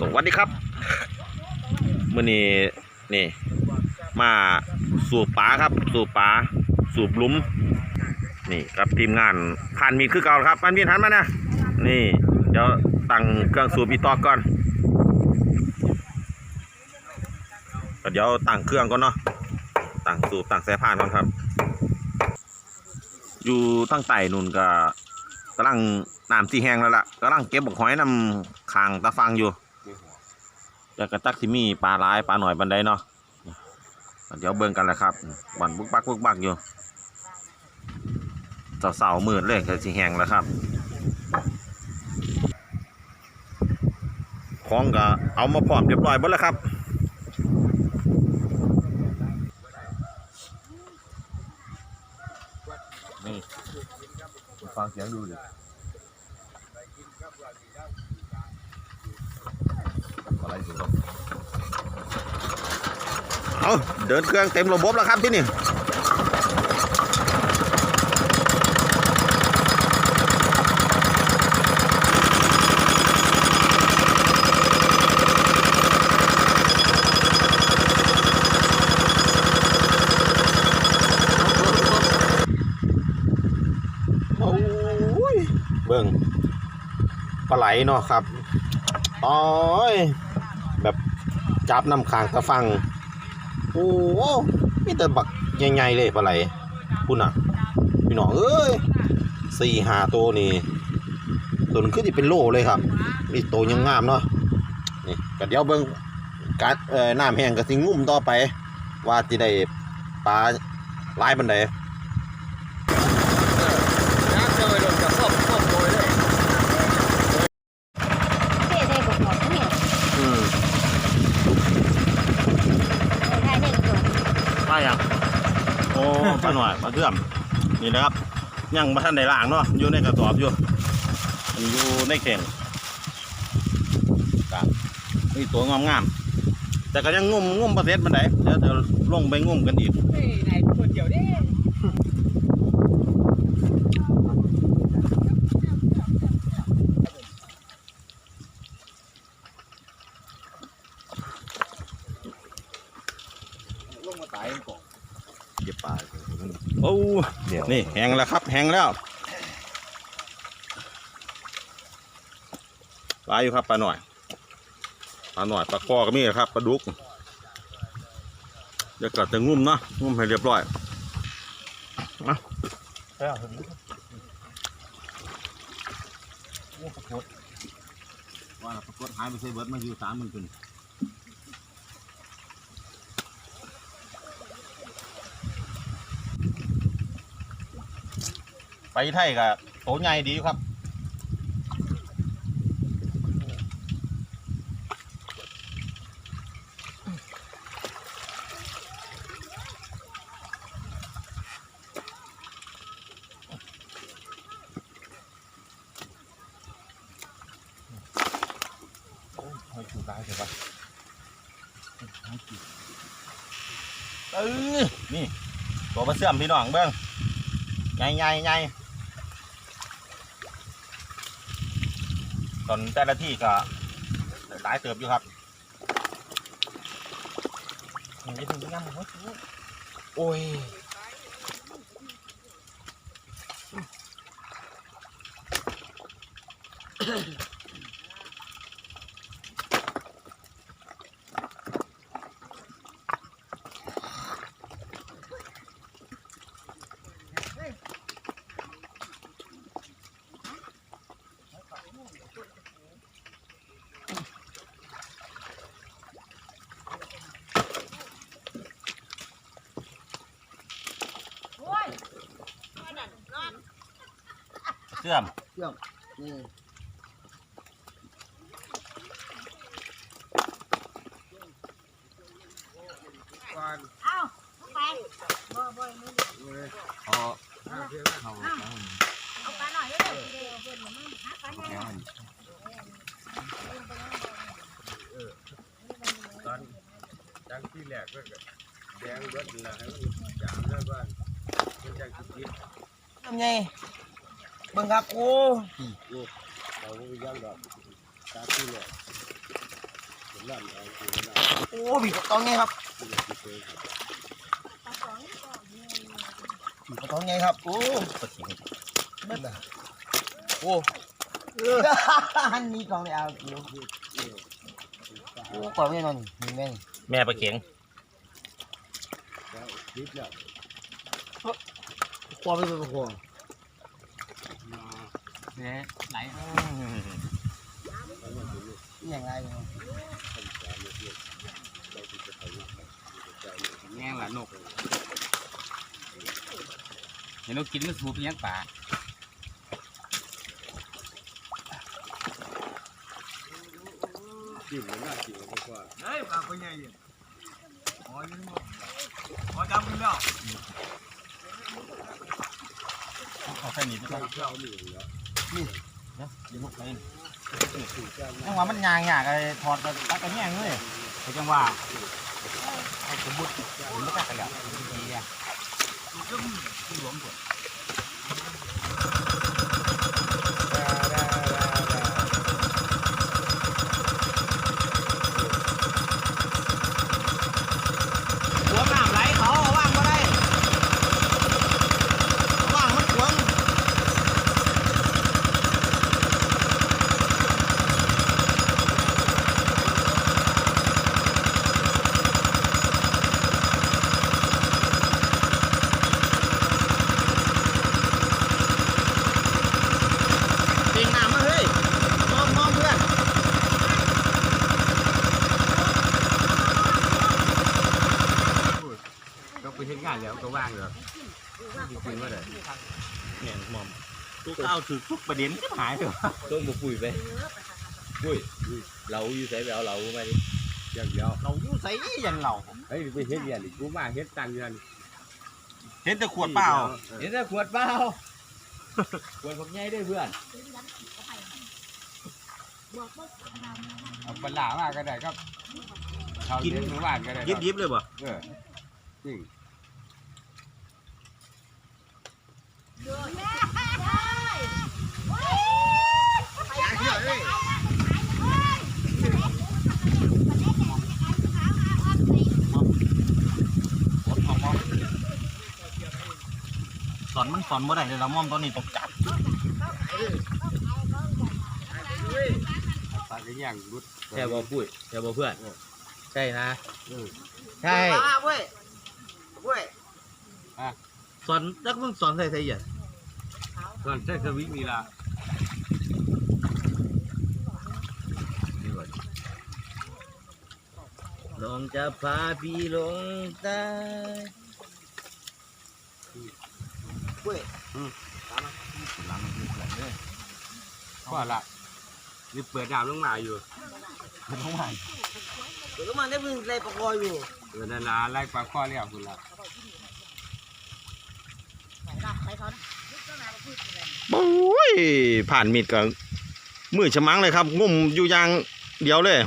สวัสดีครับมื่อนี้นี่ มาสูบปลาครับ สูบปลาสูบหลุม นี่ครับทีมงานผ่านมีคือเก่าครับผ่านมีดหันมานะนี่ เดี๋ยวตั้งเครื่องสูบอีตอกก่อนเดี๋ยวตั้งเครื่องก่อนเนาะตั้งสูบตั้งสายพานก่อนครับ อยู่ตั้งไต่นู่นก็กำลังน้ำสีแห้งแล้วล่ะกำลังเก็บบักหอยนำคางตะฟังอยู่ แล้วก็ตักที่มีปลาร้ายปลาหน่อยบันไดเนาะเดี๋ยวเบิ่งกันแหละครับวันบุกบักบุกบักอยู่เสาๆมืดเลยก็สีแห้งแล้วครับของก็เอามาพร้อมเรียบร้อยหมดแล้วครับนี่ฟังเสียงดูดิอะไรสิ เอาเดินเครื่องเต็มระบบแล้วครับที่นี่โอ้ยเบิ่งปลาไหลเนาะครับ โอ้ย จับน้ำค้างตะฟัง โอ้โหมีแต่บักใหญ่ๆเลยปลาไหลพุ่นอะ พี่น้องเอ้ยสี่หาตัวนี่ตัวนึงคือที่เป็นโลเลยครับมีตัวยังงามเนาะนี่ก็เดี๋ยวเบิ่งการเอ่อน้ำแห้งก็สิงุ่มต่อไป ว่าจะได้ปลาลายบันได น้ำเจอโดนกับครอบครอบโดยเลย เท่ได้บอกบอกเนี่ย อืม ไทยได้ตัว ปลาอย่างโอ้ปลาหน่อยปลาเทื่อมนี่นะครับยังมาทันได้ล่างเนาะอยู่ในกระสอบอยู่อันนี้อยู่ในเข่งครับนี่ตัวงามๆแต่ก็ยังงุ่มงุ่มประเทศมันไดเดี๋ยวเดี๋ยวลงไปงุ่มกันอีกเฮ้ยนายคนเดียวเด้ลงมาตายก่อน เก็บปลาโอ้เดี๋ยว นี่แห้งแล้วครับแห้งแล้วปลาอยู่ครับปลาหน่อยปลาหน่อยปลาคอก็มีครับปลาดุกเดี๋ยวก็จะงุ่มเนาะงุ่มให้เรียบร้อยแล้วเห็นไหมว่าปรากฏหายไปใส่เบิร์ดมาอยู่สามหมื่นขึ้น ไปไทยกับโตใหญ่ดีครับหอยจูตายใช่ปะเออนี่ตัวปลาเสื่อมพี่น้องเบิ้งใหญ่ใหญ่ใหญ่ ตอนแต่ละที่ก็หลายเติบอยู่ครับนี่ถึงย่ำหอยจูโอ้ย เสื่อมนี่เอ้าไปบ่บ่มึงพอเขาเขาเอาปลาหน่อยเด้อเดี๋ยวเพิ่นมาหาปลาใหญ่ตอนจังที่แรกก็แดงรถนะให้มันจามแล้วก็มันจังคิดทำไงเบิ่งครับโอ้เขาไม่ย่ำดอกตาที่แรกลั่นเอาคือลั่นโอ้บีบกระตองไงครับคือเคยบีบกระตองไงครับโอ้ปลาเข็งเบิดอะโอ้ฮันนี่กองเลยเอาเกี่ยวโอ้ปล่อยไม่นอนนี่แม่งแม่ปลาเข็งแล้วคิดแล้วปล่อยไปเป็นพวงมา เนี่ยไหลอืมเอางไรนี่แง่งหลานกเห็นนกกินมันสูบยังป่ากินมันน่ากินมากกว่าเฮ้ยปลาเป็นไงอ๋อยังอ๋อจำไม่ได้เอาแค่นี้ไปข้าว นี่แล้วเดี๋ยวลูกไปจังหวะมันยางยากไรถอดตัดกันแง่งเลยเขาจังหวะไอ้สมบูรณ์มันไม่กล้ากันแล้วดีอะหลวมกว่าหัวน้ำไหลเขาว่างก็ได้ว่างมันขวง เตียงน้ำมาเฮ้ยมองมองเพื่อน ก็ไปเห็นงานแล้วก็ว่างเลยจริงๆว่าเลย เนี่ยหมอมตู้เต้าถือทุกประเด็นก็หายไปวะต้มมาปุ๋ยไปปุ้ยเราอยู่ใส่ไปเอาเราไปดิอย่างเดียวเราอยู่ใส่ยันเราเฮ้ยไปเฮ็ดเนี่ยดิกูมาเฮ็ดตังค์เงินเห็นแต่ขวดเปล่าเห็นแต่ขวดเปล่าขวดผมใหญ่ด้วยเพื่อนเอาปลามาก็ได้ครับเขาเลี้ยงหมู่บ้านก็ได้ยิบยิบเลยบ่เออจริง ขวดของมอม สอนมันสอนบ่ได้เลยละมอมตอนนี้ตกจับปลาก็ย่างรุดใช่บ่ปุ้ยใช่บ่เพื่อน ใช่นะเออใช่ เว้ยเว้ย สอนจักมึงสอนใส่ใส่เหยียดส่วนเส้นสวิงนี่ล่ะลงจะพาพี่ลงใต้เว้ยก็ละนี่เปิดดาวลงมาอยู่เดี๋ยวมันได้พึ่งในประกอยอยู่เออนานาไล่ปลาข้อเรียกคุณละ โอ้ยผ่านมีดกับมือฉมังเลยครับงุ่มอยู่ยางเดียวเลย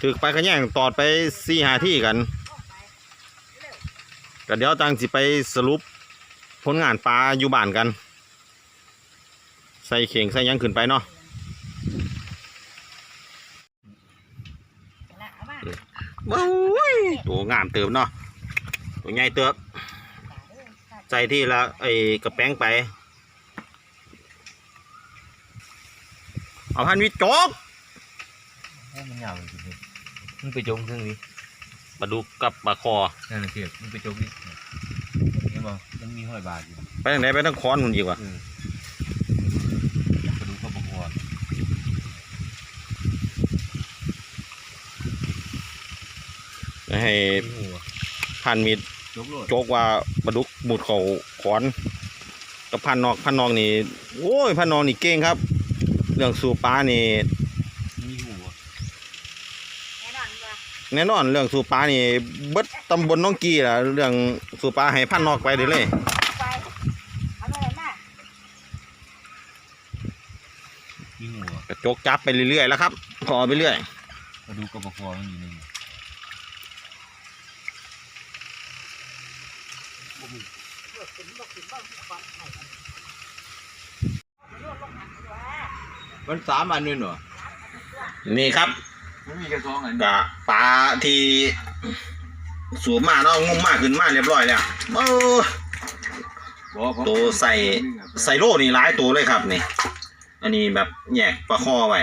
ถือไปขะแย่งตอดไปสี่หาที่กันก็เดี๋ยวจังสิไปสรุปผลงานปลาอยู่บ้านกัน ใส่เข่งใส่ยังขึ้นไปเนาะโอ้ยตัวงามเติมเนาะตัวใหญ่เติบใส่ที่ละไอ้กระแป้งไป เอาพันวิจกมันยาวจริงๆมันไปจมเครื่องนี้ปลาดุกกับปลาคอนั่นแหละเพียมันไปจมนี่เห็นบ่มันมีห้อยบาทอยู่ไปทางไหนไปทางคอนมันอีกว่ะไปดูก็บอกว่าให้หัวพันมีดจกโลดโจกว่าปลาดุกหมุดเขาขอนกับพันนอกพันนอกนี่โอ้ยพันนอกนี่เก่งครับ เรื่องสูบปลานี่มีหัวแน่นอนเรื่องสูบปลานี่เบิดตำบลน้องกีล่ะเรื่องสูบปลาให้พันนอกไปเดี๋ยวเลยไปเอาเลยมามีหัวกระจกจับไปเรื่อยๆแล้วครับขอไปเรื่อยมาดูก็บอกว่ามันอยู่ในนี้มั นสามอันด้วยเหรอนี่ครับมันมีกระซองอันกะปลาที่สูบมาเนาะงุ่มมากขึ้นมาเรียบร้อยแล้วโอ้ตัวใส่ใส่โล่นี่หลายตัวเลยครับนี่ อันนี้แบบแยกปลาคอไว้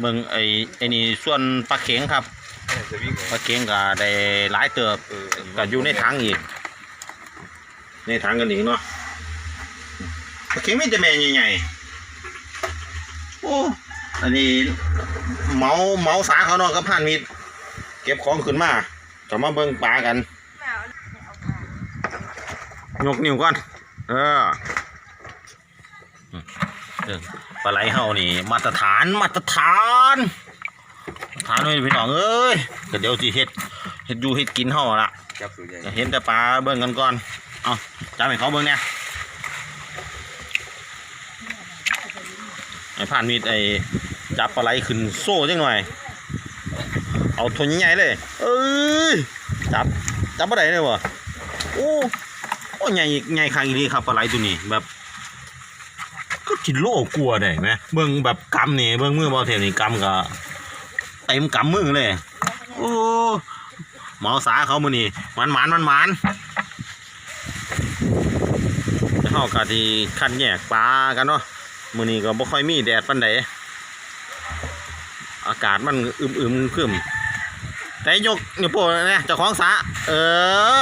เบิ่งไอ้ไอ้นี่ส่วนปลาเข็งครับสวิงปลาเข็งก็ได้หลายเติบก็อยู่ในถังอีก ในถังกันอีกเนาะปลา เข็งไม่จะแม่ใหญ่ๆโอ้อันนี้เหมาเหมาสาเขาเนาะกับพันมิตรเก็บของขึ้นมาจะมาเบิ่งปลากันยกนิ้วก่อนเออเออปลาไหลเฮานี่ มาตรฐานมาตรฐานมาตรฐานเลยพี่น้องเอ้ยก็เดี๋ยวสิเฮ็ดเฮ็ดอยู่เฮ็ดกินเฮาละจับตัวใหญ่ก็เห็นแต่ปลาเบิ่งกันก่อน เอาจับให้เขาเบิ่งเนี่ย ไอ้ผ่านมีดไอ้จับปลาไหลขึ้นโซ่จังหน่อย เอาทนใหญ่เลย เอ้ย จับ จับปลาไหลเลยวะโอ้โอ้ใหญ่ใหญ่คางอีนี้ครับปลาไหลตัวนี้แบบ ก็กินโลกลัวได้ไหมเบิ่งแบบกำนี่เบิ่งมือบอลเทนี่กำก็เต็มกำมือเลย โอ้หมอสาเขามือนี่มันหมานมันหมานเฮากะที่คันแยกปลากันเนาะ มือนี้ก็บ่ค่อยมีแดดปานใดอากาศมันอึมๆครึมแต่ยกนิ้วโป้งเนี่ยเจ้าของสาเอ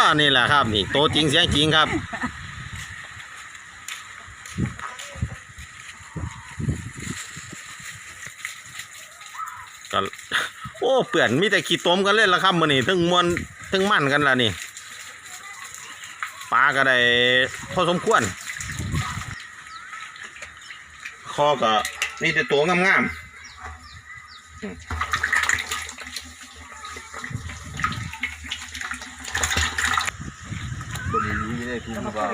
อ นี่แหละครับ นี่โตจริงเสียงจริงครับ ก็โอ้เปื่อนมีแต่ขี้ต้มกันเล่นละครับมือนี้ถึงมวนถึงมั่นกันละนี่ปลาก็ได้พอสมควร คอก็มีแต่ตัวงามตัวนี้ไม่ได้ทุ่มหรือเปล่า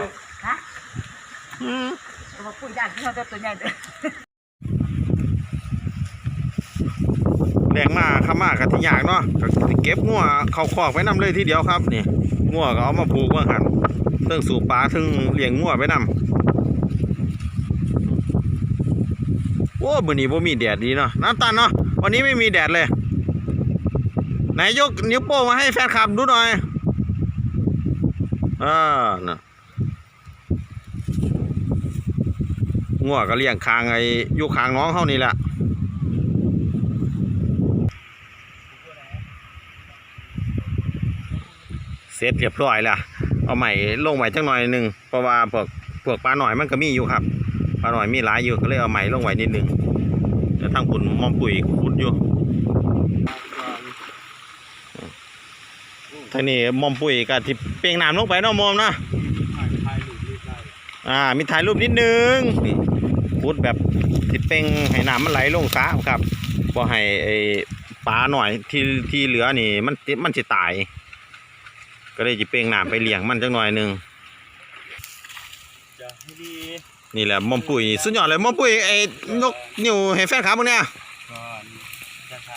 อืมมาปุ้ยานที่เขาจะตัวใหญ่เลยแรงมากข้ามากกะที่ยากเนาะก็เก็บงัวเขาคอกไว้นํเลยทีเดียวครับนี่งัวก็เอามาผูกไว้หันเทิงสูบปลาเทิงเลี้ยงงัวไว้นํ โอ้มือนี้บ่มีแดดดีเนาะน้ำตาลเนาะวันนี้ไม่มีแดดเลย ไหนยกนิ้วโป้งมาให้แฟนคลับดูหน่อยอ่านะงัวก็เลี้ยงคางไอ้อยู่คางน้องเฮานี่แหละเสร็จเรียบร้อยแล้วเอาใหม่ลงใหม่จังหน่อยหนึ่งเพราะว่าพวกพวกปลาหน่อยมันก็มีอยู่ครับ ปลาหน่อยมีหลายอยู่ก็เลยเอาใหม่ลงไว้นิดหนึงแต่ทางคุณมอมปุ๋ยขุดอยู่ทางนี้มอมปุ๋ยก็ที่เปียงน้ำลงไปเนาะมอมนะอ่ามีถ่ายรูปนิดนึงนี่ขุดแบบที่เป่งให้น้ำมันไหลลงสระครับพอให้ไอ้ปลาหน่อยที่ที่เหลือนี่ มันมันจะตาย ก็เลยจะเป่งน้ำไปเลี้ยงมันจังหน่อยนึงจะให้ดี นี่แหละมอมปุ๋ยสุดยอดเลยมอมปุ๋ยไอ้นกนิ้วให้แฟนครับมึงเนี่ยก่อนจะท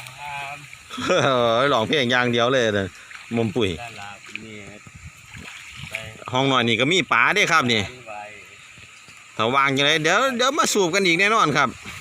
เฮ้ยร้องเพลงอย่างเดียวเลยเด้อมอมปุ๋ยำด้านล่างนี่ไปห้องหน่อยนี่ก็มีป๋าเด้ครับนี่ไว้ถ้าวางอย่างไรเดี๋ยวเดี๋ยวมาสูบกันอีกแน่นอนครับเ